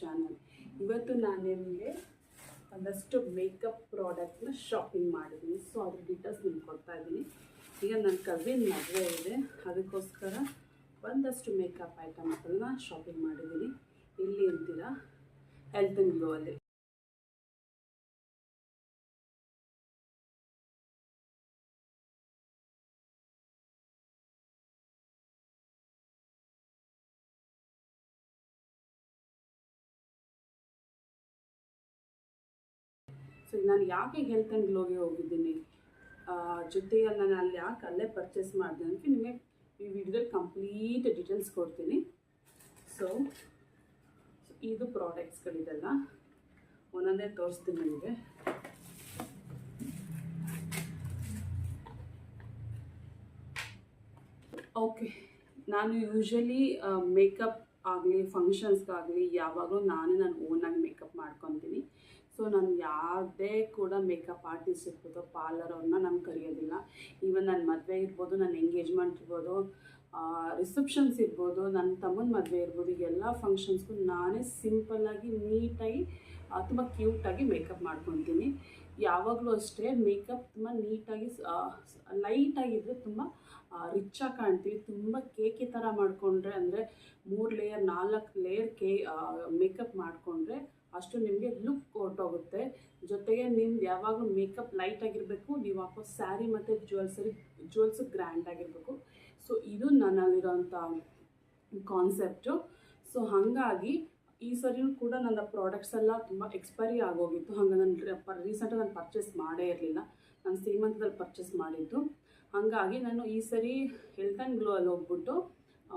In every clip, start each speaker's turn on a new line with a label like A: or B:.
A: Channel. ಇವತ್ತು ನಾನು ನಿಮಗೆ ಒಂದಷ್ಟು ಮೇಕಪ್ ಪ್ರಾಡಕ್ಟ್ನ ಶಾಪಿಂಗ್ ಮಾಡಿದ್ದೀನಿ. ಸೊ ಅದ್ರ ಡೀಟೇಲ್ಸ್ ನಿಮ್ಗೆ ಕೊಡ್ತಾ ಇದ್ದೀನಿ. ಈಗ ನನ್ನ ಕಸಿನ್ ಮದುವೆ ಇದೆ. ಅದಕ್ಕೋಸ್ಕರ ಒಂದಷ್ಟು ಮೇಕಪ್ ಐಟಮ್ಸ್ಗಳನ್ನ ಶಾಪಿಂಗ್ ಮಾಡಿದ್ದೀನಿ. ಇಲ್ಲಿ ಇರ್ತೀರಾ ಹೆಲ್ತ್ ಆ್ಯಂಡ್ ಗ್ಲೋ ಅಲ್ಲಿ. ಸೊ ನಾನು ಯಾಕೆ ಹೆಲ್ತ್ ಆ್ಯಂಡ್ ಗ್ಲೋಗೆ ಹೋಗಿದ್ದೀನಿ? ಜೊತೆಯಲ್ಲಿ ನಾನು ಅಲ್ಲಿ ಯಾಕೆ ಅಲ್ಲೇ ಪರ್ಚೇಸ್ ಮಾಡಿದೆ ಅಂತ ನಿಮಗೆ ಈ ವಿಡಿಯೋದಲ್ಲಿ ಕಂಪ್ಲೀಟ್ ಡೀಟೇಲ್ಸ್ ಕೊಡ್ತೀನಿ. ಸೊ ಇದು ಪ್ರಾಡಕ್ಟ್ಸ್ಗಳಿದೆಲ್ಲ ಒಂದೊಂದೇ ತೋರಿಸ್ತೀನಿ ನಿಮಗೆ. ಓಕೆ ನಾನು ಯೂಶ್ವಲಿ ಮೇಕಪ್ ಆಗಲಿ ಫಂಕ್ಷನ್ಸ್ಗಾಗಲಿ ಯಾವಾಗಲೂ ನಾನೇ ನಾನು ಓನಾಗಿ ಮೇಕಪ್ ಮಾಡ್ಕೊತೀನಿ. ಸೊ ನಾನು ಯಾವುದೇ ಕೂಡ ಮೇಕಪ್ ಆರ್ಟಿಸ್ಟ್ ಇರ್ಬೋದು ಪಾರ್ಲರ್ ಅವ್ರನ್ನ ನಾನು ಕರೆಯೋದಿಲ್ಲ. ಈವನ್ ನನ್ನ ಮದುವೆ ಇರ್ಬೋದು ನನ್ನ ಎಂಗೇಜ್ಮೆಂಟ್ ಇರ್ಬೋದು ರಿಸೆಪ್ಷನ್ಸ್ ಇರ್ಬೋದು ನನ್ನ ತಮ್ಮನ ಮದುವೆ ಇರ್ಬೋದು, ಎಲ್ಲ ಫಂಕ್ಷನ್ಸ್ಗೂ ನಾನೇ ಸಿಂಪಲ್ಲಾಗಿ ನೀಟಾಗಿ ತುಂಬ ಕ್ಯೂಟಾಗಿ ಮೇಕಪ್ ಮಾಡ್ಕೊತೀನಿ. ಯಾವಾಗಲೂ ಅಷ್ಟೇ ಮೇಕಪ್ ತುಂಬ ನೀಟಾಗಿ ಲೈಟಾಗಿದ್ದರೆ ತುಂಬ ರಿಚ್ಚಾಗಿ ಕಾಣ್ತೀವಿ. ತುಂಬ ಕೇಕೆ ಥರ ಮಾಡಿಕೊಂಡ್ರೆ ಅಂದರೆ ಮೂರು ಲೇಯರ್ ನಾಲ್ಕು ಲೇಯರ್ ಕೇ ಮೇಕಪ್ ಮಾಡಿಕೊಂಡ್ರೆ ಅಷ್ಟು ನಿಮಗೆ ಲುಕ್ ಹೊರಟೋಗುತ್ತೆ ಜೊತೆಗೆ ನಿಮ್ದು ಯಾವಾಗಲೂ ಮೇಕಪ್ ಲೈಟ್ ಆಗಿರಬೇಕು, ನೀವು ಹಾಕೋ ಸ್ಯಾರಿ ಮತ್ತು ಜ್ಯುವೆಲ್ಸರಿ ಜ್ಯುವೆಲ್ಸು ಗ್ರ್ಯಾಂಡ್ ಆಗಿರಬೇಕು. ಸೊ ಇದು ನನ್ನಲ್ಲಿರೋಂಥ ಕಾನ್ಸೆಪ್ಟು ಸೊ ಹಾಗಾಗಿ ಈ ಸರಿಯೂ ಕೂಡ ನನ್ನ ಪ್ರಾಡಕ್ಟ್ಸ್ ಎಲ್ಲ ತುಂಬ ಎಕ್ಸ್ಪೈರಿ ಆಗೋಗಿತ್ತು. ಹಾಗೆ ನಾನು ರೀಸೆಂಟಾಗಿ ನಾನು ಪರ್ಚೇಸ್ ಮಾಡೇ ಇರಲಿಲ್ಲ. ನಾನು ಶ್ರೀಮಂತದಲ್ಲಿ ಪರ್ಚೇಸ್ ಮಾಡಿದ್ದು. ಹಾಗಾಗಿ ನಾನು ಈ ಸರಿ ಹೆಲ್ತ್ ಆ್ಯಂಡ್ ಗ್ಲೋ ಅಲ್ಲಿ ಹೋಗ್ಬಿಟ್ಟು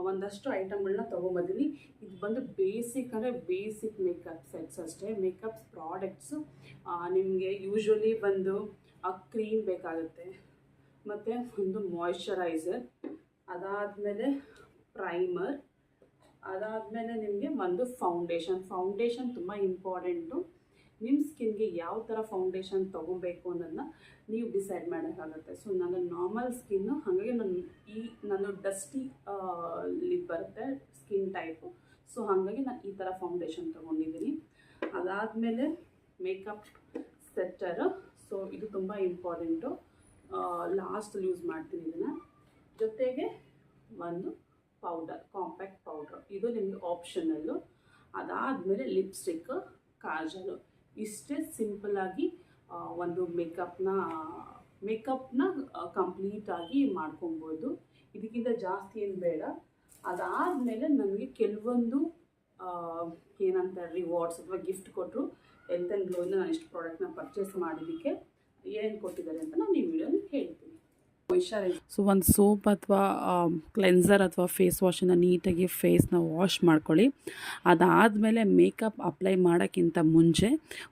A: ಒಂದಷ್ಟು ಐಟಮ್ಗಳನ್ನ ತೊಗೊಂಬಂದಿನಿ. ಇದು ಬಂದು ಬೇಸಿಕ್ ಅಂದರೆ ಬೇಸಿಕ್ ಮೇಕಪ್ ಸೆಟ್ಸ್ ಅಷ್ಟೇ. ಮೇಕಪ್ ಪ್ರಾಡಕ್ಟ್ಸು ನಿಮಗೆ ಯೂಶ್ವಲಿ ಬಂದು ಕ್ರೀಮ್ ಬೇಕಾಗುತ್ತೆ. ಮತ್ತು ಒಂದು ಮಾಯ್ಶ್ಚರೈಸರ್ ಅದಾದಮೇಲೆ ಪ್ರೈಮರ್ ಅದಾದಮೇಲೆ ನಿಮಗೆ ಒಂದು ಫೌಂಡೇಶನ್ ಫೌಂಡೇಶನ್ ತುಂಬ ಇಂಪಾರ್ಟೆಂಟು ನಿಮ್ಮ ಸ್ಕಿನ್ಗೆ ಯಾವ ಥರ ಫೌಂಡೇಶನ್ ತೊಗೋಬೇಕು ಅನ್ನೋದನ್ನ ನೀವು ಡಿಸೈಡ್ ಮಾಡೋಕ್ಕಾಗುತ್ತೆ. ಸೊ ನನ್ನ ನಾರ್ಮಲ್ ಸ್ಕಿನ್ನು ಹಾಗಾಗಿ ನನ್ನ ಈ ನನ್ನ ಡಸ್ಟಿ ಲಿಪ್ ಬರುತ್ತೆ ಸ್ಕಿನ್ ಟೈಪು ಸೊ ಹಾಗಾಗಿ ನಾನು ಈ ಥರ ಫೌಂಡೇಶನ್ ತೊಗೊಂಡಿದ್ದೀನಿ ಅದಾದಮೇಲೆ ಮೇಕಪ್ ಸೆಟ್ಟರು ಸೊ ಇದು ತುಂಬ ಇಂಪಾರ್ಟೆಂಟು ಲಾಸ್ಟಲ್ಲಿ ಯೂಸ್ ಮಾಡ್ತೀನಿ ಇದನ್ನು. ಜೊತೆಗೆ ಒಂದು ಪೌಡರ್ ಕಾಂಪ್ಯಾಕ್ಟ್ ಪೌಡ್ರ್ ಇದು ನಿಮಗೆ ಆಪ್ಷನಲ್ಲು ಅದಾದಮೇಲೆ ಲಿಪ್ಸ್ಟಿಕ್ ಕಾಜಲು ಇಷ್ಟೇ ಸಿಂಪಲ್ಲಾಗಿ ಒಂದು ಮೇಕಪ್ನ ಮೇಕಪ್ನ ಕಂಪ್ಲೀಟಾಗಿ ಮಾಡ್ಕೊಬೋದು. ಇದಕ್ಕಿಂತ ಜಾಸ್ತಿ ಏನು ಬೇಡ. ಅದಾದಮೇಲೆ ನನಗೆ ಕೆಲವೊಂದು ಏನಂತ ರಿವಾರ್ಡ್ಸ್ ಅಥವಾ ಗಿಫ್ಟ್ ಕೊಟ್ಟರು ಎಲ್ತ್ ಗ್ಲೋಯಿಂದ ನಾನು ಇಷ್ಟು ಪ್ರಾಡಕ್ಟ್ನ ಪರ್ಚೇಸ್ ಮಾಡಿದ್ದಕ್ಕೆ ಏನು ಕೊಟ್ಟಿದ್ದಾರೆ ಅಂತ ನಾನು ಈ ವಿಡಿಯೋನ ಹೇಳ್ತೀನಿ.
B: ಸೊ ಒಂದು ಸೋಪ್ ಅಥವಾ ಕ್ಲೆನ್ಸರ್ ಅಥವಾ ಫೇಸ್ ವಾಶನ್ನು ನೀಟಾಗಿ ಫೇಸ್ನ ವಾಶ್ ಮಾಡ್ಕೊಳ್ಳಿ. ಅದಾದಮೇಲೆ ಮೇಕಪ್ ಅಪ್ಲೈ ಮಾಡೋಕ್ಕಿಂತ ಮುಂಚೆ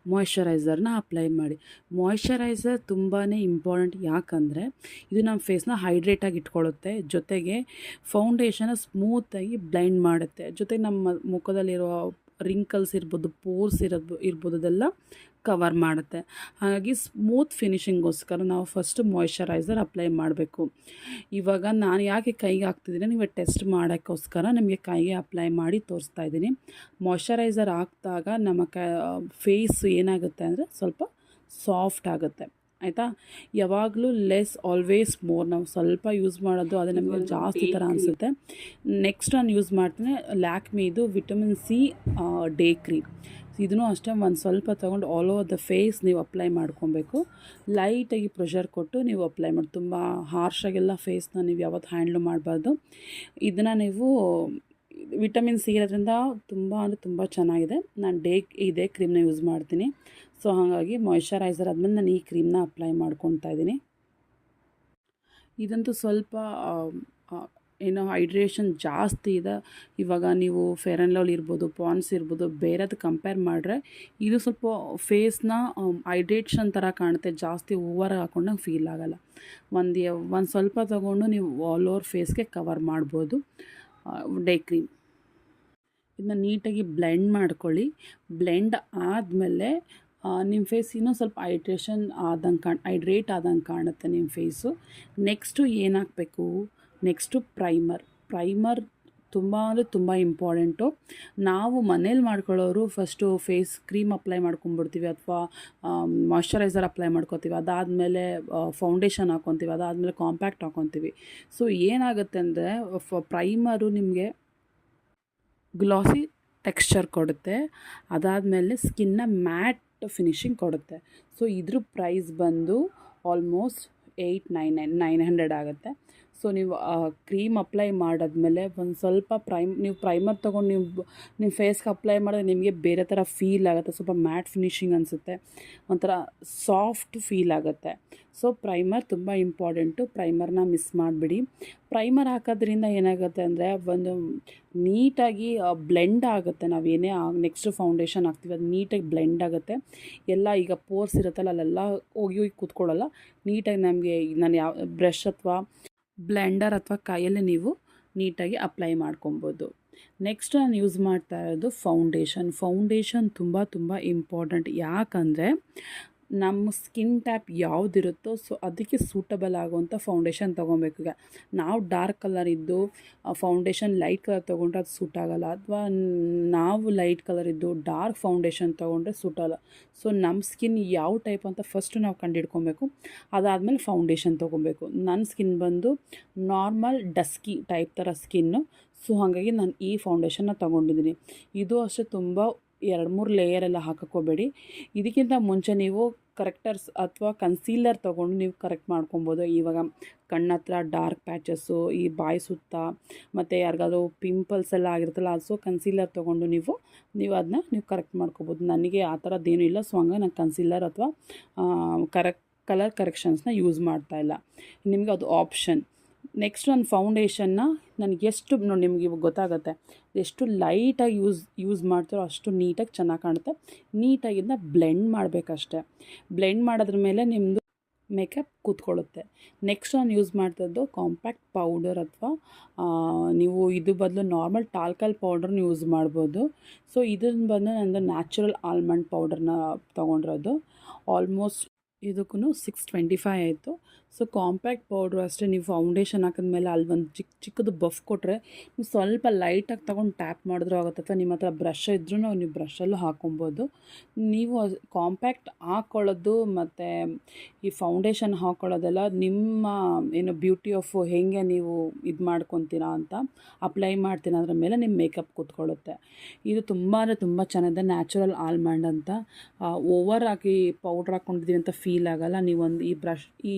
B: ಮಾಯ್ಶ್ಚರೈಸರ್ನ ಅಪ್ಲೈ ಮಾಡಿ. ಮಾಯ್ಶ್ಚರೈಸರ್ ತುಂಬಾ ಇಂಪಾರ್ಟೆಂಟ್ ಯಾಕಂದರೆ ಇದು ನಮ್ಮ ಫೇಸ್ನ ಹೈಡ್ರೇಟಾಗಿ ಇಟ್ಕೊಳ್ಳುತ್ತೆ. ಜೊತೆಗೆ ಫೌಂಡೇಶನ್ನ ಸ್ಮೂತಾಗಿ ಬ್ಲೈಂಡ್ ಮಾಡುತ್ತೆ. ಜೊತೆಗೆ ನಮ್ಮ ಮುಖದಲ್ಲಿರುವ ರಿಂಕಲ್ಸ್ ಇರ್ಬೋದು ಪೋರ್ಸ್ ಇರೋದು, ಇರ್ಬೋದು ಅದೆಲ್ಲ ಕವರ್ ಮಾಡುತ್ತೆ. ಹಾಗಾಗಿ ಸ್ಮೂತ್ ಫಿನಿಷಿಂಗೋಸ್ಕರ ನಾವು ಫಸ್ಟ್ ಮಾಯ್ಶ್ಚರೈಸರ್ ಅಪ್ಲೈ ಮಾಡಬೇಕು. ಇವಾಗ ನಾನು ಯಾಕೆ ಕೈಗೆ ಹಾಕ್ತಿದ್ದೀನಿ ನೀವು ಟೆಸ್ಟ್ ಮಾಡೋಕ್ಕೋಸ್ಕರ ನಿಮಗೆ ಕೈಗೆ ಅಪ್ಲೈ ಮಾಡಿ ತೋರಿಸ್ತಾ ಇದ್ದೀನಿ. ಮಾಯ್ಶ್ಚರೈಸರ್ ಹಾಕಿದಾಗ ನಮ್ಮ ಕ ಫೇಸ್ ಏನಾಗುತ್ತೆ ಅಂದರೆ ಸ್ವಲ್ಪ ಸಾಫ್ಟ್ ಆಗುತ್ತೆ. ಆಯಿತಾ? ಯಾವಾಗಲೂ ಲೆಸ್ ಆಲ್ವೇಸ್ ಮೋರ್ ನಾವು ಸ್ವಲ್ಪ ಯೂಸ್ ಮಾಡೋದು ಅದು ನಮಗೆ ಜಾಸ್ತಿ ಥರ ಅನಿಸುತ್ತೆ. ನೆಕ್ಸ್ಟ್ ನಾನು ಯೂಸ್ ಮಾಡ್ತೀನಿ ಲ್ಯಾಕ್ಮಿದು ವಿಟಮಿನ್ ಸಿ ಡೇ ಕ್ರೀಮ್. ಇದನ್ನು ಅಷ್ಟೇ ಒಂದು ಸ್ವಲ್ಪ ತೊಗೊಂಡು ಆಲ್ ಓವರ್ ದ ಫೇಸ್ ನೀವು ಅಪ್ಲೈ ಮಾಡ್ಕೊಬೇಕು. ಲೈಟಾಗಿ ಪ್ರೆಷರ್ ಕೊಟ್ಟು ನೀವು ಅಪ್ಲೈ ಮಾಡಿ, ತುಂಬ ಹಾರ್ಷಾಗೆಲ್ಲ ಫೇಸ್ನ ನೀವು ಯಾವತ್ತು ಹ್ಯಾಂಡ್ಲ್ ಮಾಡಬಾರ್ದು. ಇದನ್ನು ನೀವು ವಿಟಮಿನ್ ಸಿ ಇರೋದ್ರಿಂದ ತುಂಬ ಅಂದರೆ ತುಂಬ ಚೆನ್ನಾಗಿದೆ. ನಾನು ಡೇ ಇದೇ ಕ್ರೀಮ್ನ ಯೂಸ್ ಮಾಡ್ತೀನಿ. ಸೊ ಹಾಗಾಗಿ ಮಾಯಿಶ್ಚರೈಸರ್ ಆದಮೇಲೆ ನಾನು ಈ ಕ್ರೀಮ್ನ ಅಪ್ಲೈ ಮಾಡ್ಕೊತಾ ಇದ್ದೀನಿ. ಇದಂತೂ ಸ್ವಲ್ಪ ಏನೋ ಹೈಡ್ರೇಷನ್ ಜಾಸ್ತಿ ಇದೆ. ಇವಾಗ ನೀವು ಫೇರ್ ಆ್ಯಂಡ್ ಲವ್ಲಿ ಇರ್ಬೋದು ಪಾನ್ಸ್ ಇರ್ಬೋದು, ಬೇರೆದು ಕಂಪೇರ್ ಮಾಡಿದ್ರೆ ಇದು ಸ್ವಲ್ಪ ಫೇಸ್ನ ಹೈಡ್ರೇಷನ್ ಥರ ಕಾಣುತ್ತೆ. ಜಾಸ್ತಿ ಓವರ್ ಹಾಕೊಂಡಂಗೆ ಫೀಲ್ ಆಗೋಲ್ಲ. ಒಂದು ಒಂದು ಸ್ವಲ್ಪ ತೊಗೊಂಡು ನೀವು ಆಲ್ ಓವರ್ ಫೇಸ್ಗೆ ಕವರ್ ಮಾಡ್ಬೋದು. ಡೇ ಕ್ರೀಮ್ ಇದನ್ನ ನೀಟಾಗಿ ಬ್ಲೆಂಡ್ ಮಾಡ್ಕೊಳ್ಳಿ. ಬ್ಲೆಂಡ್ ಆದಮೇಲೆ ನಿಮ್ಮ ಫೇಸ್ ಇನ್ನೂ ಸ್ವಲ್ಪ ಹೈಡ್ರೇಷನ್ ಆದಂಗೆ ಕಾಣ್ ಹೈಡ್ರೇಟ್ ಆದಂಗೆ ಕಾಣುತ್ತೆ ನಿಮ್ಮ ಫೇಸು ನೆಕ್ಸ್ಟು ಏನು ಹಾಕಬೇಕು? Next primer. ಪ್ರೈಮರ್
A: ತುಂಬ ಅಂದರೆ ತುಂಬ ಇಂಪಾರ್ಟೆಂಟು. ನಾವು ಮನೇಲಿ ಮಾಡ್ಕೊಳ್ಳೋರು ಫಸ್ಟು ಫೇಸ್ ಕ್ರೀಮ್ ಅಪ್ಲೈ ಮಾಡ್ಕೊಂಬಿಡ್ತೀವಿ ಅಥವಾ ಮಾಯ್ಶ್ಚರೈಸರ್ ಅಪ್ಲೈ ಮಾಡ್ಕೊತೀವಿ. ಅದಾದಮೇಲೆ ಫೌಂಡೇಶನ್ ಹಾಕ್ಕೊತೀವಿ ಅದಾದಮೇಲೆ ಕಾಂಪ್ಯಾಕ್ಟ್ ಹಾಕ್ಕೊತೀವಿ ಸೊ, ಏನಾಗುತ್ತೆ ಅಂದರೆ ಪ್ರೈಮರು ನಿಮಗೆ ಗ್ಲಾಸಿ ಟೆಕ್ಸ್ಚರ್ ಕೊಡುತ್ತೆ. ಅದಾದಮೇಲೆ ಸ್ಕಿನ್ನ ಮ್ಯಾಟ್ ಫಿನಿಶಿಂಗ್ ಕೊಡುತ್ತೆ. ಸೊ, ಇದ್ರ ಪ್ರೈಸ್ ಬಂದು almost eight nine nine nine hundred ಆಗುತ್ತೆ. ಸೊ ನೀವು ಕ್ರೀಮ್ ಅಪ್ಲೈ ಮಾಡಿದ್ಮೇಲೆ ಒಂದು ಸ್ವಲ್ಪ ಪ್ರೈಮ್, ನೀವು ಪ್ರೈಮರ್ ತೊಗೊಂಡು ನೀವು ನಿಮ್ಮ ಫೇಸ್ಗೆ ಅಪ್ಲೈ ಮಾಡಿದ್ರೆ ನಿಮಗೆ ಬೇರೆ ಥರ ಫೀಲ್ ಆಗುತ್ತೆ. ಸ್ವಲ್ಪ ಮ್ಯಾಟ್ ಫಿನಿಶಿಂಗ್ ಅನಿಸುತ್ತೆ. ಒಂಥರ ಸಾಫ್ಟ್ ಫೀಲ್ ಆಗುತ್ತೆ. ಸೊ ಪ್ರೈಮರ್ ತುಂಬ ಇಂಪಾರ್ಟೆಂಟು. ಪ್ರೈಮರ್ನ ಮಿಸ್ ಮಾಡಿಬಿಡಿ. ಪ್ರೈಮರ್ ಹಾಕೋದ್ರಿಂದ ಏನಾಗುತ್ತೆ ಅಂದರೆ ಒಂದು ನೀಟಾಗಿ ಬ್ಲೆಂಡ್ ಆಗುತ್ತೆ. ನಾವು ಏನೇ ನೆಕ್ಸ್ಟ್ ಫೌಂಡೇಶನ್ ಹಾಕ್ತೀವಿ, ಅದು ನೀಟಾಗಿ ಬ್ಲೆಂಡ್ ಆಗುತ್ತೆ. ಎಲ್ಲ ಈಗ ಪೋರ್ಸ್ ಇರುತ್ತಲ್ಲ, ಅಲ್ಲೆಲ್ಲ ಹೋಗಿ ಹೋಗಿ ಕೂತ್ಕೊಳ್ಳಲ್ಲ. ನೀಟಾಗಿ ನಮಗೆ, ನಾನು ಯಾವ, ಬ್ರಷ್ ಅಥವಾ ಬ್ಲೆಂಡರ್ ಅಥವಾ ಕೈಯಲ್ಲಿ ನೀವು ನೀಟಾಗಿ ಅಪ್ಲೈ ಮಾಡ್ಕೊಬೋದು. ನೆಕ್ಸ್ಟ್ ನಾನು ಯೂಸ್ ಮಾಡ್ತಾ ಇರೋದು ಫೌಂಡೇಶನ್. ಫೌಂಡೇಶನ್ ತುಂಬ ತುಂಬ ಇಂಪಾರ್ಟೆಂಟ್. ಯಾಕಂದರೆ ನಮ್ಮ ಸ್ಕಿನ್ ಟ್ಯಾಪ್ ಯಾವುದಿರುತ್ತೋ ಸೊ ಅದಕ್ಕೆ ಸೂಟಬಲ್ ಆಗುವಂಥ ಫೌಂಡೇಶನ್ ತೊಗೊಬೇಕು ಈಗ. ನಾವು ಡಾರ್ಕ್ ಕಲರ್ ಇದ್ದು ಫೌಂಡೇಶನ್ ಲೈಟ್ ಕಲರ್ ತೊಗೊಂಡ್ರೆ ಅದು ಸೂಟ್ ಆಗೋಲ್ಲ. ಅಥವಾ ನಾವು ಲೈಟ್ ಕಲರ್ ಇದ್ದು ಡಾರ್ಕ್ ಫೌಂಡೇಶನ್ ತೊಗೊಂಡ್ರೆ ಸೂಟ್ ಆಗಲ್ಲ. ಸೊ ನಮ್ಮ ಸ್ಕಿನ್ ಯಾವ ಟೈಪ್ ಅಂತ ಫಸ್ಟು ನಾವು ಕಂಡುಹಿಡ್ಕೊಬೇಕು ಅದಾದಮೇಲೆ ಫೌಂಡೇಶನ್ ತೊಗೊಬೇಕು. ನನ್ನ ಸ್ಕಿನ್ ಬಂದು ನಾರ್ಮಲ್ ಡಸ್ಕಿ ಟೈಪ್ ಥರ ಸ್ಕಿನ್ನು ಸೊ ಹಾಗಾಗಿ ನಾನು ಈ ಫೌಂಡೇಶನ್ನ ತೊಗೊಂಡಿದ್ದೀನಿ. ಇದು ಅಷ್ಟೇ ತುಂಬ ಎರಡು ಮೂರು ಲೇಯರ್ ಎಲ್ಲ ಹಾಕೋಬೇಡಿ ಇದಕ್ಕಿಂತ ಮುಂಚೆ ನೀವು ಕರೆಕ್ಟರ್ಸ್ ಅಥವಾ ಕನ್ಸೀಲರ್ ತೊಗೊಂಡು ನೀವು ಕರೆಕ್ಟ್ ಮಾಡ್ಕೊಬೋದು. ಇವಾಗ ಕಣ್ಣತ್ರ ಡಾರ್ಕ್ ಪ್ಯಾಚಸ್ಸು, ಈ ಬಾಯಿ ಸುತ್ತ ಮತ್ತು ಯಾರಿಗಾದ್ರೂ ಪಿಂಪಲ್ಸ್ ಎಲ್ಲ ಆಗಿರುತ್ತಲ್ಲ ಸೊ ಕನ್ಸೀಲರ್ ತೊಗೊಂಡು ನೀವು ನೀವು ಅದನ್ನ ನೀವು ಕರೆಕ್ಟ್ ಮಾಡ್ಕೊಬೋದು. ನನಗೆ ಆ ಥರದ್ದೇನೂ ಇಲ್ಲ. ಸೊ, ಹಂಗಾಗಿ ನಾನು ಕನ್ಸೀಲರ್ ಅಥವಾ ಕರೆಕ್ಟ್ ಕಲರ್ ಕರೆಕ್ಷನ್ಸ್ನ ಯೂಸ್ ಮಾಡ್ತಾ ಇಲ್ಲ. ನಿಮಗೆ ಅದು ಆಪ್ಷನ್. ನೆಕ್ಸ್ಟ್ ನನ್ನ ಫೌಂಡೇಶನ್ನ ನನಗೆ ಎಷ್ಟು ನೋಡಿ ನಿಮಗೆ ಇವಾಗ ಗೊತ್ತಾಗುತ್ತೆ. ಎಷ್ಟು ಲೈಟಾಗಿ ಯೂಸ್ ಯೂಸ್ ಮಾಡ್ತಾರೋ ಅಷ್ಟು ನೀಟಾಗಿ ಚೆನ್ನಾಗಿ ಕಾಣುತ್ತೆ. ನೀಟಾಗಿ ಬ್ಲೆಂಡ್ ಮಾಡಬೇಕಷ್ಟೆ. ಬ್ಲೆಂಡ್ ಮಾಡೋದ್ರ ಮೇಲೆ ನಿಮ್ಮದು ಮೇಕಪ್ ಕೂತ್ಕೊಳ್ಳುತ್ತೆ. ನೆಕ್ಸ್ಟ್ ನಾನು ಯೂಸ್ ಮಾಡ್ತಿದ್ದು ಕಾಂಪ್ಯಾಕ್ಟ್ ಪೌಡರ್ ಅಥವಾ ನೀವು ಇದು ಬದಲು ನಾರ್ಮಲ್ ಟಾಲ್ಕಲ್ ಪೌಡರ್ನ ಯೂಸ್ ಮಾಡ್ಬೋದು. ಸೊ ಇದನ್ನು ಬಂದು ನಂದು ನ್ಯಾಚುರಲ್ ಆಲ್ಮಂಡ್ ಪೌಡರ್ನ ತೊಗೊಂಡಿರೋದು. ಆಲ್ಮೋಸ್ಟ್ ಇದಕ್ಕೂ ಸಿಕ್ಸ್ ಟ್ವೆಂಟಿ ಫೈ ಆಯಿತು. ಸೊ ಕಾಂಪ್ಯಾಕ್ಟ್ ಪೌಡ್ರು ಅಷ್ಟೇ ನೀವು ಫೌಂಡೇಶನ್ ಹಾಕಿದ್ಮೇಲೆ ಅಲ್ಲಿ ಒಂದು ಚಿಕ್ಕ ಚಿಕ್ಕದು ಬಫ್ ಕೊಟ್ಟರೆ ನೀವು ಸ್ವಲ್ಪ ಲೈಟಾಗಿ ತೊಗೊಂಡು ಟ್ಯಾಪ್ ಮಾಡಿದ್ರೂ ಆಗುತ್ತೆ. ಅಥವಾ ನಿಮ್ಮ ಹತ್ರ ಬ್ರಷ್ ಇದ್ರೂ ನೀವು ಬ್ರಷಲ್ಲೂ ಹಾಕೊಬೋದು. ನೀವು ಕಾಂಪ್ಯಾಕ್ಟ್ ಹಾಕ್ಕೊಳ್ಳೋದು ಮತ್ತು ಈ ಫೌಂಡೇಶನ್ ಹಾಕ್ಕೊಳ್ಳೋದೆಲ್ಲ ನಿಮ್ಮ, ಏನು ಬ್ಯೂಟಿ ಆಫ್ ಹೇಗೆ ನೀವು ಇದು ಮಾಡ್ಕೊತೀರಾ ಅಂತ ಅಪ್ಲೈ ಮಾಡ್ತೀನಿ. ಅದ್ರ ಮೇಲೆ ನಿಮ್ಮ ಮೇಕಪ್ ಕೂತ್ಕೊಳ್ಳುತ್ತೆ. ಇದು ತುಂಬ ಅಂದರೆ ತುಂಬ ಚೆನ್ನಾಗಿದೆ. ನ್ಯಾಚುರಲ್ ಆಲ್ಮಂಡ್ ಅಂತ. ಓವರ್ ಆಗಿ ಪೌಡ್ರ್ ಹಾಕ್ಕೊಂಡಿದ್ದೀವಿ ಅಂತ ಫೀಲ್ ಆಗೋಲ್ಲ. ನೀವೊಂದು ಈ ಬ್ರಷ್ ಈ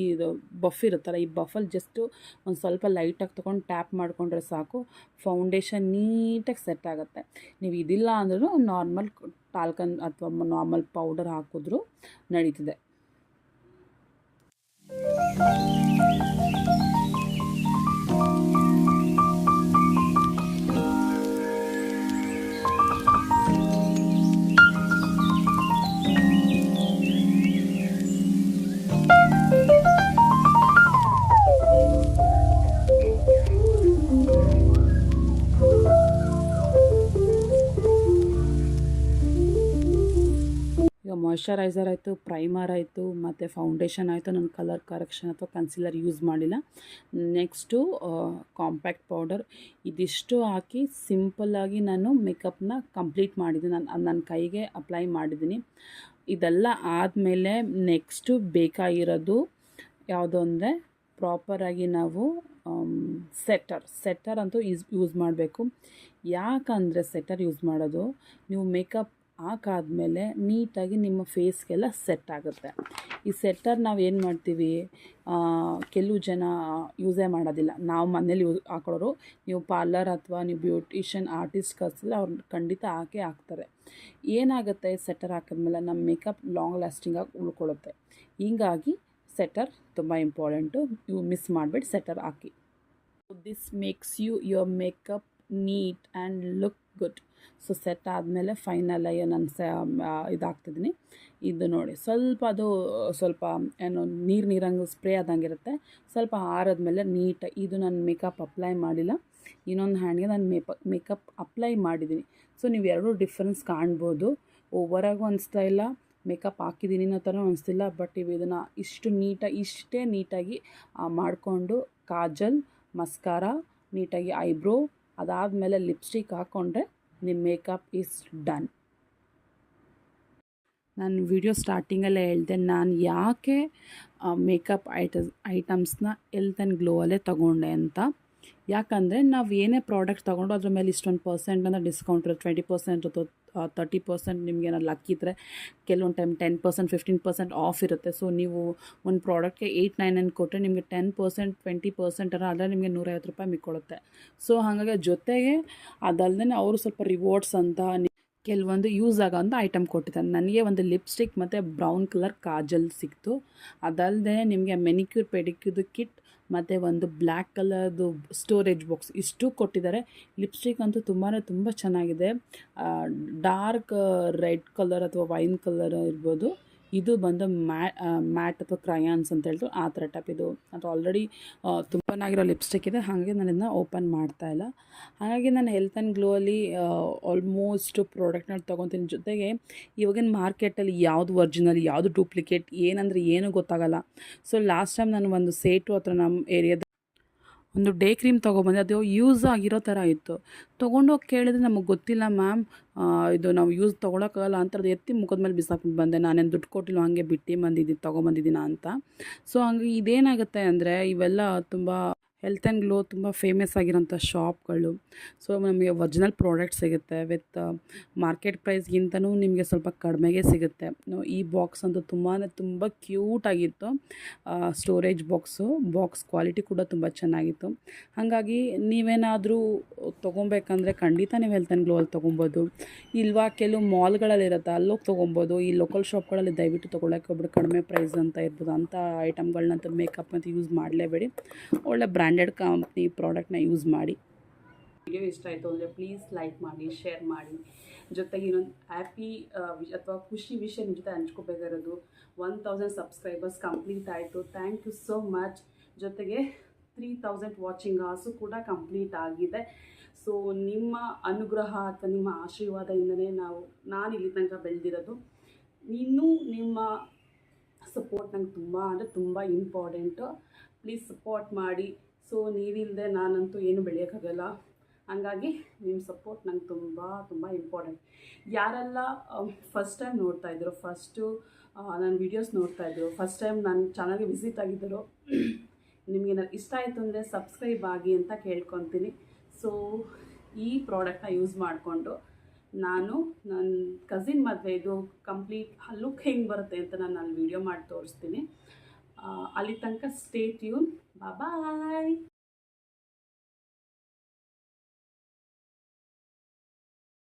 A: ಬಫ್ ಇರುತ್ತಲ್ಲ, ಈ ಬಫಲ್ಲಿ ಜಸ್ಟು ಒಂದು ಸ್ವಲ್ಪ ಲೈಟಾಗಿ ತೊಗೊಂಡು ಟ್ಯಾಪ್ ಮಾಡಿಕೊಂಡ್ರೆ ಸಾಕು. ಫೌಂಡೇಶನ್ ನೀಟಾಗಿ ಸೆಟ್ ಆಗುತ್ತೆ. ನೀವು ಇದಿಲ್ಲ ಅಂದ್ರೂ ನಾರ್ಮಲ್ ಟಾಲ್ಕನ್ ಅಥವಾ ನಾರ್ಮಲ್ ಪೌಡರ್ ಹಾಕಿದ್ರೂ ನಡೀತದೆ. ಮಾಯ್ಶ್ಚರೈಸರ್ ಆಯಿತು ಪ್ರೈಮರ್ ಆಯಿತು, ಮತ್ತು ಫೌಂಡೇಶನ್ ಆಯಿತು, ನಾನು ಕಲರ್ ಕರೆಕ್ಷನ್ ಅಥವಾ ಕನ್ಸಿಲರ್ ಯೂಸ್ ಮಾಡಿಲ್ಲ. ನೆಕ್ಸ್ಟು ಕಾಂಪ್ಯಾಕ್ಟ್ ಪೌಡರ್ ಇದಿಷ್ಟು ಹಾಕಿ ಸಿಂಪಲ್ಲಾಗಿ ನಾನು ಮೇಕಪ್ನ ಕಂಪ್ಲೀಟ್ ಮಾಡಿದ್ದೀನಿ ನಾನು ನನ್ನ ಕೈಗೆ ಅಪ್ಲೈ ಮಾಡಿದ್ದೀನಿ. ಇದೆಲ್ಲ ಆದಮೇಲೆ ನೆಕ್ಸ್ಟು ಬೇಕಾಗಿರೋದು ಯಾವುದು ಅಂದರೆ ಪ್ರಾಪರಾಗಿ ನಾವು ಸೆಟ್ಟರ್ ಸೆಟ್ಟರ್ ಅಂತೂ ಯೂಸ್ ಯೂಸ್ ಮಾಡಬೇಕು. ಯಾಕಂದರೆ ಸೆಟ್ಟರ್ ಯೂಸ್ ಮಾಡೋದು? ನೀವು ಮೇಕಪ್ ಹಾಕಾದ್ಮೇಲೆ ನೀಟಾಗಿ ನಿಮ್ಮ ಫೇಸ್ಗೆಲ್ಲ ಸೆಟ್ ಆಗುತ್ತೆ. ಈ ಸೆಟ್ಟರ್ ನಾವು ಏನು ಮಾಡ್ತೀವಿ ಕೆಲವು ಜನ ಯೂಸೇ ಮಾಡೋದಿಲ್ಲ. ನಾವು ಮನೇಲಿ ಯೂಸ್ ಹಾಕೊಳ್ಳೋರು ನೀವು ಪಾರ್ಲರ್ ಅಥವಾ ನೀವು ಬ್ಯೂಟಿಷಿಯನ್ ಆರ್ಟಿಸ್ಟ್ ಕರ್ಸಿದ್ರೆ ಅವ್ರು ಖಂಡಿತ ಹಾಕೇ ಹಾಕ್ತಾರೆ. ಏನಾಗುತ್ತೆ ಸೆಟ್ಟರ್ ಹಾಕಿದ್ಮೇಲೆ ನಮ್ಮ ಮೇಕಪ್ ಲಾಂಗ್ ಲಾಸ್ಟಿಂಗಾಗಿ ಉಳ್ಕೊಳ್ಳುತ್ತೆ ಹೀಗಾಗಿ ಸೆಟ್ಟರ್ ತುಂಬ ಇಂಪಾರ್ಟೆಂಟು. ನೀವು ಮಿಸ್ ಮಾಡಬೇಡಿ setter hockey. This makes you your makeup neat and look good so set ಆದಮೇಲೆ ಫೈನಲ್ ನಾನು ಸ ಇದಾಗ್ತಿದ್ದೀನಿ ಇದು ನೋಡಿ, ಸ್ವಲ್ಪ ಅದು, ಸ್ವಲ್ಪ, ಏನು, ನೀರು ನೀರಂಗೆ ಸ್ಪ್ರೇ ಆದಂಗೆ ಇರುತ್ತೆ ಸ್ವಲ್ಪ ಆರದ್ಮೇಲೆ ನೀಟ್ ಇದು ನಾನು ಮೇಕಪ್ ಅಪ್ಲೈ ಮಾಡಿಲ್ಲ. ಇನ್ನೊಂದು ಹ್ಯಾಂಡ್ಗೆ ನಾನು ಮೇಪ ಮೇಕಪ್ ಅಪ್ಲೈ ಮಾಡಿದ್ದೀನಿ ಸೊ ನೀವು ಎರಡೂ ಡಿಫ್ರೆನ್ಸ್ ಕಾಣ್ಬೋದು. ಓವರಾಗೂ ಅನಿಸ್ತಾ ಇಲ್ಲ ಮೇಕಪ್ ಹಾಕಿದ್ದೀನಿ ಅನ್ನೋ ಥರ ಅನಿಸ್ತಿಲ್ಲ ಬಟ್ ಇವು ಇದನ್ನು ಇಷ್ಟು ನೀಟಾಗಿ ಇಷ್ಟೇ ನೀಟಾಗಿ ಮಾಡಿಕೊಂಡು ಕಾಜಲ್, ಮಸ್ಕಾರ ನೀಟಾಗಿ ಐಬ್ರೋ ಅದಾದಮೇಲೆ ಲಿಪ್ಸ್ಟಿಕ್ ಹಾಕ್ಕೊಂಡ್ರೆ ನಿಮ್ಮ ಮೇಕಪ್ ಈಸ್ ಡನ್ ನಾನು ವಿಡಿಯೋ ಸ್ಟಾರ್ಟಿಂಗಲ್ಲೇ ಹೇಳಿದೆ, ನಾನು ಯಾಕೆ ಮೇಕಪ್ ಐಟಮ್ ಐಟಮ್ಸ್ನ ಎಲ್ತ್ ಆ್ಯಂಡ್ ಗ್ಲೋವಲ್ಲೇ ತೊಗೊಂಡೆ ಅಂತ. ಯಾಕಂದರೆ ನಾವು ಏನೇ ಪ್ರಾಡಕ್ಟ್ ತೊಗೊಂಡು ಅದ್ರ ಮೇಲೆ ಇಷ್ಟೊಂದು ಪರ್ಸೆಂಟ್ ಅಂದರೆ ಡಿಸ್ಕೌಂಟ್ ಇರುತ್ತೆ ಟ್ವೆಂಟಿ ಪರ್ಸೆಂಟ್ ಅಥವಾ ತರ್ಟಿ ಪರ್ಸೆಂಟ್ ನಿಮಗೆ ಏನಾದ್ರು ಲಕ್ ಇದ್ದರೆ ಕೆಲವೊಂದು time ten percent fifteen percent off ಇರುತ್ತೆ. ಸೊ ನೀವು ಒಂದು ಪ್ರಾಡಕ್ಟ್ಗೆ ಏಯ್ಟ್ ನೈನ್ ಅಂತ ಕೊಟ್ಟರೆ ನಿಮಗೆ ಟೆನ್ ಪರ್ಸೆಂಟ್ ಟ್ವೆಂಟಿ ಪರ್ಸೆಂಟ್ ಆದರೆ ನಿಮಗೆ ನೂರೈವತ್ತು ರೂಪಾಯಿ ಮಿಕ್ಕೊಳ್ಳುತ್ತೆ ಸೊ ಹಾಗಾಗಿ ಜೊತೆಗೆ ಅದಲ್ಲದೆ ಅವರು ಸ್ವಲ್ಪ ರಿವಾರ್ಡ್ಸ್ ಅಂತ ಕೆಲವೊಂದು ಯೂಸ್ ಆಗೋಂಥ ಐಟಮ್ ಕೊಟ್ಟಿದ್ದಾರೆ. ನನಗೆ ಒಂದು ಲಿಪ್ಸ್ಟಿಕ್ ಮತ್ತು ಬ್ರೌನ್ ಕಲರ್ ಕಾಜಲ್ ಸಿಕ್ತು. ಅದಲ್ಲದೆ ನಿಮಗೆ ಮೆನಿಕ್ಯೂರ್ ಪೆಡಿಕ್ಯೂರ್ದು ಕಿಟ್ ಮತ್ತು ಒಂದು ಬ್ಲ್ಯಾಕ್ ಕಲರ್ದು ಸ್ಟೋರೇಜ್ ಬಾಕ್ಸ್ ಇಷ್ಟು ಕೊಟ್ಟಿದ್ದಾರೆ. ಲಿಪ್ಸ್ಟಿಕ್ ಅಂತೂ ತುಂಬಾ ತುಂಬ ಚೆನ್ನಾಗಿದೆ. ಡಾರ್ಕ್ ರೆಡ್ ಕಲರ್ ಅಥವಾ ವೈನ್ ಕಲರ್ ಇರ್ಬೋದು. ಇದು ಬಂದು ಮ್ಯಾ ಮ್ಯಾಟ್ ಅಥವಾ ಕ್ರಯಾನ್ಸ್ ಅಂತ ಹೇಳ್ತು ಆ ಥರ ಟೈಪ್ ಇದು. ಅದು ಆಲ್ರೆಡಿ ತುಂಬನಾಗಿರೋ ಲಿಪ್ಸ್ಟಿಕ್ ಇದೆ. ಹಾಗಾಗಿ ನಾನು ಇದನ್ನ ಓಪನ್ ಮಾಡ್ತಾ ಇಲ್ಲ. ಹಾಗಾಗಿ ನಾನು ಹೆಲ್ತ್ ಆ್ಯಂಡ್ ಗ್ಲೋ ಅಲ್ಲಿ ಆಲ್ಮೋಸ್ಟ್ ಪ್ರಾಡಕ್ಟ್ನ ತೊಗೊತೀನಿ. ಜೊತೆಗೆ ಇವಾಗಿನ ಮಾರ್ಕೆಟಲ್ಲಿ ಯಾವುದು ಒರ್ಜಿನಲ್ ಯಾವುದು ಡೂಪ್ಲಿಕೇಟ್ ಏನಂದರೆ ಏನೂ ಗೊತ್ತಾಗಲ್ಲ. ಸೊ ಲಾಸ್ಟ್ ಟೈಮ್ ನಾನು ಒಂದು ಸೇಟು ಹತ್ರ ನಮ್ಮ ಏರಿಯಾದ ಒಂದು ಡೇ ಕ್ರೀಮ್ ತೊಗೊಬಂದೆ. ಅದು ಯೂಸ್ ಆಗಿರೋ ಥರ ಇತ್ತು. ತೊಗೊಂಡೋಗಿ ಕೇಳಿದ್ರೆ ನಮಗೆ ಗೊತ್ತಿಲ್ಲ ಮ್ಯಾಮ್ ಇದು ನಾವು ಯೂಸ್ ತೊಗೊಳಕ್ಕಾಗಲ್ಲ ಅಂತ ಅದು ಎತ್ತಿ ಮುಖದ ಮೇಲೆ ಬಿಸಾಕ್ಬಿಟ್ಟು ಬಂದೆ. ನಾನೇನು ದುಡ್ಡು ಕೊಟ್ಟಿಲ್ಲ ಹಾಗೆ ಬಿಟ್ಟು ಬಂದಿದ್ದೀನಿ ತೊಗೊಂಬಂದಿದ್ದೀನಿ ಅಂತ. ಸೊ ಹಂಗೆ ಇದೇನಾಗುತ್ತೆ ಅಂದರೆ ಇವೆಲ್ಲ ತುಂಬ ಹೆಲ್ತ್ ಆ್ಯಂಡ್ ಗ್ಲೋ ತುಂಬ ಫೇಮಸ್ ಆಗಿರೋಂಥ ಶಾಪ್ಗಳು ಸೊ ನಮಗೆ ಒರ್ಜಿನಲ್ ಪ್ರಾಡಕ್ಟ್ ಸಿಗುತ್ತೆ. ವಿತ್ ಮಾರ್ಕೆಟ್ ಪ್ರೈಸ್ಗಿಂತನೂ ನಿಮಗೆ ಸ್ವಲ್ಪ ಕಡಿಮೆಗೆ ಸಿಗುತ್ತೆ. ಈ ಬಾಕ್ಸ್ ಅಂತೂ ತುಂಬಾ ತುಂಬ ಕ್ಯೂಟಾಗಿತ್ತು ಸ್ಟೋರೇಜ್ ಬಾಕ್ಸು ಬಾಕ್ಸ್ ಕ್ವಾಲಿಟಿ ಕೂಡ ತುಂಬ ಚೆನ್ನಾಗಿತ್ತು. ಹಾಗಾಗಿ ನೀವೇನಾದರೂ ತೊಗೊಬೇಕಂದ್ರೆ ಖಂಡಿತ ನೀವು ಹೆಲ್ತ್ ಆ್ಯಂಡ್ ಗ್ಲೋ ಅಲ್ಲಿ ತೊಗೊಬೋದು. ಇಲ್ವಾ ಕೆಲವು ಮಾಲ್ಗಳಲ್ಲಿ ಇರುತ್ತೆ ಅಲ್ಲೋಗಿ ತೊಗೊಬೋದು. ಈ ಲೋಕಲ್ ಶಾಪ್ಗಳಲ್ಲಿ ದಯವಿಟ್ಟು ತೊಗೊಳಕ್ಕೆ ಒಬ್ಬರು ಕಡಿಮೆ ಪ್ರೈಸ್ ಅಂತ ಇರ್ಬೋದು. ಅಂಥ ಐಟಮ್ಗಳನ್ನಂತೂ ಮೇಕಪ್ ಅಂತ ಯೂಸ್ ಮಾಡಲೇಬೇಡಿ. ಒಳ್ಳೆ ಬ್ರ್ಯಾಂಡೆಡ್ ಕಂಪ್ನಿ ಪ್ರಾಡಕ್ಟ್ನ ಯೂಸ್ ಮಾಡಿ.
C: ವಿಡಿಯೋ ಇಷ್ಟ ಆಯಿತು ಅಂದರೆ ಪ್ಲೀಸ್ ಲೈಕ್ ಮಾಡಿ ಶೇರ್ ಮಾಡಿ. ಜೊತೆಗೆ ಇನ್ನೊಂದು ಹ್ಯಾಪಿ ಅಥವಾ ಖುಷಿ ವಿಷಯ ನಿಮ್ಮ ಜೊತೆ ಹಂಚ್ಕೋಬೇಕಾಗಿರೋದು ಒನ್ ತೌಸಂಡ್ ಸಬ್ಸ್ಕ್ರೈಬರ್ಸ್ ಕಂಪ್ಲೀಟ್ ಆಯಿತು. ಥ್ಯಾಂಕ್ ಯು ಸೋ ಮಚ್ ಜೊತೆಗೆ ತ್ರೀ ತೌಸಂಡ್ ವಾಚಿಂಗ್ ಆಸು ಕೂಡ ಕಂಪ್ಲೀಟ್ ಆಗಿದೆ. ಸೊ ನಿಮ್ಮ ಅನುಗ್ರಹ ಅಥವಾ ನಿಮ್ಮ ಆಶೀರ್ವಾದದಿಂದನೇ ನಾವು, ನಾನು ಇಲ್ಲಿ ತನಕ ಬೆಳೆದಿರೋದು. ಇನ್ನೂ ನಿಮ್ಮ ಸಪೋರ್ಟ್ ನಂಗೆ ತುಂಬ ಅಂದರೆ ತುಂಬ ಇಂಪಾರ್ಟೆಂಟು ಪ್ಲೀಸ್ ಸಪೋರ್ಟ್ ಮಾಡಿ. ಸೊ ನೀವಿಲ್ಲದೆ ನಾನಂತೂ ಏನು ಬೆಳೆಯೋಕ್ಕಾಗಲ್ಲ. ಹಂಗಾಗಿ ನಿಮ್ಮ ಸಪೋರ್ಟ್ ನಂಗೆ ತುಂಬ ತುಂಬ ಇಂಪಾರ್ಟೆಂಟ್ ಯಾರೆಲ್ಲ ಫಸ್ಟ್ ಟೈಮ್ ನೋಡ್ತಾ ಇದ್ರು ಫಸ್ಟು ನನ್ನ ವೀಡಿಯೋಸ್ ನೋಡ್ತಾ ಇದ್ರು ಫಸ್ಟ್ ಟೈಮ್ ನನ್ನ ಚಾನಲ್ಗೆ ವಿಸಿಟ್ ಆಗಿದ್ದರು, ನಿಮ್ಗೆ ಏನಾದ್ರು ಇಷ್ಟ ಆಯಿತು ಅಂದರೆ ಸಬ್ಸ್ಕ್ರೈಬ್ ಆಗಿ ಅಂತ ಕೇಳ್ಕೊತೀನಿ. ಸೊ ಈ ಪ್ರಾಡಕ್ಟನ್ನ ಯೂಸ್ ಮಾಡಿಕೊಂಡು ನಾನು ನನ್ನ ಕಸಿನ್ ಮದುವೆದು ಕಂಪ್ಲೀಟ್ ಲುಕ್ ಹೆಂಗೆ ಬರುತ್ತೆ ಅಂತ ನಾನು ಅಲ್ಲಿ ವೀಡಿಯೋ ಮಾಡಿ ತೋರಿಸ್ತೀನಿ. ಅಲ್ಲಿ ತನಕ ಸ್ಟೇ ಟ್ಯೂನ್ ಬಾಯ್